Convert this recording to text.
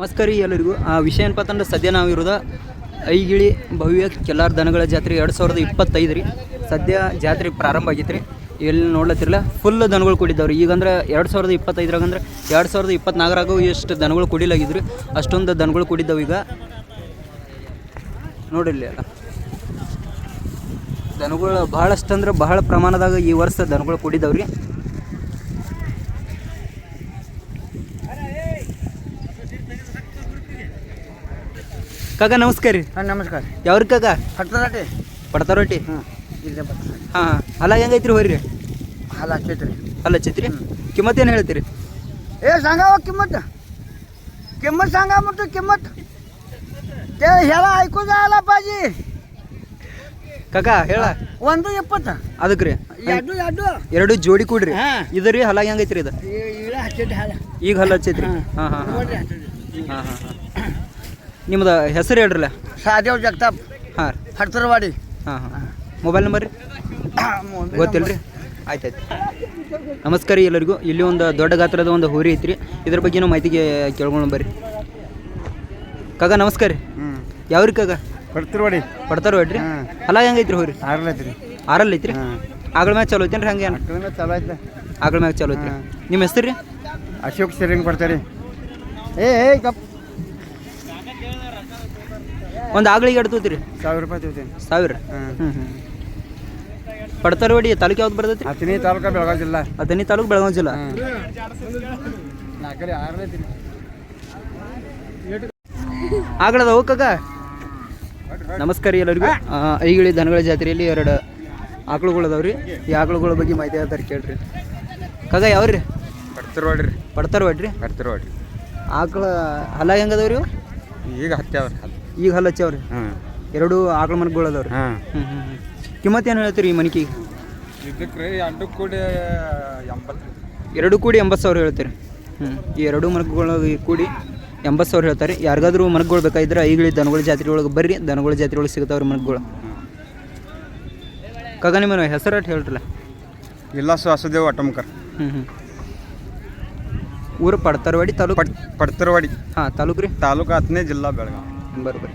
ನಮಸ್ಕಾರ ಎಲ್ಲರಿಗೂ. ಆ ವಿಷಯ ಏನಪ್ಪ ಅಂತಂದ್ರೆ ಸದ್ಯ ನಾವಿರೋದ ಐಗಿಳಿ ಭವ್ಯ ಕೆಲಾರ್ ದನಗಳ ಜಾತ್ರೆ ಎರಡು ಸಾವಿರದ ಇಪ್ಪತ್ತೈದು ರೀ. ಸದ್ಯ ಜಾತ್ರೆ ಪ್ರಾರಂಭ ಆಗೈತೆ ರೀ. ಎಲ್ಲಿ ನೋಡ್ಲತ್ತಿರಲ್ಲ ಫುಲ್ ದನಗಳು ಕುಡಿದಾವ್ರಿ ಈಗಂದ್ರೆ ಎರಡು ಸಾವಿರದ ಇಪ್ಪತ್ತೈದರಾಗ ಅಂದ್ರೆ ಎರಡು ಸಾವಿರದ ಇಪ್ಪತ್ನಾಲ್ಕರಾಗೂ ಎಷ್ಟು ದನಗಳು ಕುಡಿಲಾಗಿದ್ರಿ ಅಷ್ಟೊಂದು ದನಗಳು ಕೂಡಿದ್ದವು ಈಗ. ನೋಡಿರಲಿ ಅಲ್ಲ ದನಗಳು ಭಾಳಷ್ಟು ಅಂದ್ರೆ ಬಹಳ ಪ್ರಮಾಣದಾಗ ಈ ವರ್ಷ ದನಗಳು ಕುಡಿದಾವ್ರಿ ಕಾಕ ನಮಸ್ಕಾರ ರೀ. ಹಾಂ ನಮಸ್ಕಾರ. ಯಾವ್ರಿ ಕಾಕ? ಪಡ್ತಾರೋಟಿ ಪಡ್ತಾರೋಟಿ ರೊಟ್ಟಿ? ಹಾಂ ಇಲ್ಲೇ ಬರ್ತಾರೆ ಹಾಂ ಹಾಂ. ಅಲ್ಲ ಹೆಂಗೈತ್ರಿ ಹೋರಿ? ಅಲ್ಲ ಚೈತ್ರಿ ರೀ ಚೈತ್ರಿ ಕಿಮ್ಮತ್ ಏನು ಹೇಳ್ತೀರಿ? ಏ ಸಂಗವ ಕಿಮ್ಮತ್. ಕಿಮ್ಮತ್ ಸಂಗ ಮತ್ತು ಕಿಮ್ಮತ್. ಹೇಳ ಐಕುದ ಅಲ್ಲ ಬಾಜಿ ಕಾಕ ಹೇಳ. ಒಂದು ಎಪ್ಪತ್ತ. ಅದಕ್ಕೆ ರೀ. ಎರಡು ಎರಡು. ಎರಡು ಜೋಡಿ ಕೊಡ್ರಿ. ಇದು ರೀ ಹಲ ಹೆಂಗೈತ್ರಿ ಇದು? ಈಗ ಹಲ್ಲ ಹಚ್ಚೈತ್ರಿ. ಹಾಂ. ಹಾಂ ಹಾಂ ಹಾಂ ಹಾಂ. ನಿಮ್ದು ಹೆಸರು ಹೇಳ್ರಲ್ಲ? ಸಾಧ್ಯ ಜಗತಾಪ್. ಹಾಂ. ರೀ ಹಡ್ತರವಾಡಿ. ಹಾಂ ಹಾಂ. ಮೊಬೈಲ್ ನಂಬರ್ ರೀ ಗೊತ್ತಿಲ್ಲ ರೀ ಆಯ್ತಾಯ್ತು ನಮಸ್ಕಾರ ರೀ ಎಲ್ಲರಿಗೂ. ಇಲ್ಲಿ ಒಂದು ದೊಡ್ಡ ಗಾತ್ರದ ಒಂದು ಹೋರಿ ಐತ್ರಿ. ಇದ್ರ ಬಗ್ಗೆ ನಾವು ಮಾಹಿತಿಗೆ ಕೇಳ್ಕೊಂಡು ಬರ್ರಿ ಕಗ ನಮಸ್ಕಾರ ರೀ. ಹ್ಞೂ ಯಾವ್ರಿ ಕಾಕ? ಹಡ್ತರವಾಡಿ. ಪಡ್ತಾರ ಹಾಂ. ಅಲ್ಲ ಹೆಂಗೈತ್ರಿ ಹೋರಿ ಆರ್ಲೈತ್ರಿ ಆರಲ್ಲ ಐತ್ರಿ? ಆಗಳ ಮ್ಯಾಗ ಚಲೋ ಐತೇನ್ರಿ ಹಂಗೆ ಚಲೋ ಐತೆ ಆಗಳ ಮ್ಯಾಗ ಚಲೋ ಐತ್ರಿ. ನಿಮ್ಮ ಹೆಸರು ರೀ? ಅಶೋಕ್ ಸರಿಂಗ್ ಬರ್ತಾರೆ. ಏ ಏ ಕಪ್ ಒಂದು ಆಗಳಿಗೆ ಎಡ್ ರೀ ಸಾವಿರ ರೂಪಾಯಿ ತೂತಿ ಸಾವಿರ? ಪಡ್ತಾರ ಹ್ಞೂ ಹ್ಞೂ ಪಡ್ತಾರವಾಡಿ ತಾಲೂಕು ಯಾವ್ದು ಬರ್ತೈತಿ? ಹತ್ತನಿ ತಾಲೂಕ ಬೆಳಗಾವಿ ಜಿಲ್ಲಾ. ಹತ್ತನಿ ತಾಲೂಕು ಬೆಳಗಾವಿ ಜಿಲ್ಲಾ. ನಾಲ್ಕಡೆ ಹೋಗ ನಮಸ್ಕಾರ ರೀ ಎಲ್ಲರಿಗೂ. ಐಗಿಳಿ ದನಗಳ ಜಾತ್ರೆಯಲ್ಲಿ ಎರಡು ಆಕಳುಗಳು ಅದಾವ್ರಿ ಈ ಆಕಳುಗಳ ಬಗ್ಗೆ ಮಾಹಿತಿ ಹೇಳ್ತಾರೆ ಕೇಳ್ರಿ. ಕಗ ಯಾವ್ರಿ? ಬರ್ತಿರೋಡ್ರಿ ಪಡ್ತಾರ ಹೊಡ್ರಿ ಬರ್ತಿರೋಡ್ರಿ ಆಕಳ ಹಲ ಹೆಂಗದವ್ರಿ? ಈಗ ಹತ್ತವ್ರಿ ಈಗ ಹಲ್ಲ ಹಚ್ಚಾವ್ರಿ ಹಾಂ. ಎರಡು ಆಕಳ ಮನೆಗಳು ಅದಾವ್ರಿ. ಹಾಂ. ಹ್ಞೂ ಹ್ಞೂ ಹ್ಞೂ ಕಿಮ್ಮತ್ತು ಏನು ಹೇಳ್ತೀರಿ ಈ ಮನಿಕಿಗೆ ಇದಕ್ಕೆ ರೀ ಎರಡು ಕೂಡಿ ಎಂಬತ್ತು. ಎರಡು ಕೂಡಿ ಎಂಬತ್ತು ಸಾವಿರ ಹೇಳ್ತೀರಿ. ಹ್ಞೂ ಈ ಎರಡು ಮನಗಳು ಕೂಡಿ ಎಂಬತ್ತು ಸಾವಿರ ಹೇಳ್ತಾರೆ. ಯಾರಿಗಾದ್ರೂ ಮನಗಳು ಬೇಕಾಗಿದ್ರೆ ಈಗಳಿ ದನಗಳ ಜಾತ್ರೆ ಒಳಗೆ ಬರ್ರಿ ದನಗಳ ಜಾತ್ರೆ ಒಳಗೆ ಸಿಗ್ತಾವ್ರಿ ಮನಗಳು. ಕಗನಿ ನಿಮ್ಮ ಹೆಸರು ಹೇಳ್ರಲ್ಲ? ಇಲ್ಲ ವಾಸುದೇವ್ ಅಟಮ್ಕರ್ ಹ್ಞೂ ಹ್ಞೂ ಊರು ಪಡ್ತಾರವಾಡಿ ತಾಲೂಕು ಪಟ್ ಪಡ್ತಿರವಾಡಿ ಹಾಂ ತಾಲೂಕು ರೀ ತಾಲೂಕು ಹತ್ತನೇ ಜಿಲ್ಲಾ ಬೆಳಗಾವಿ ಬರೋಬ್ಬರಿ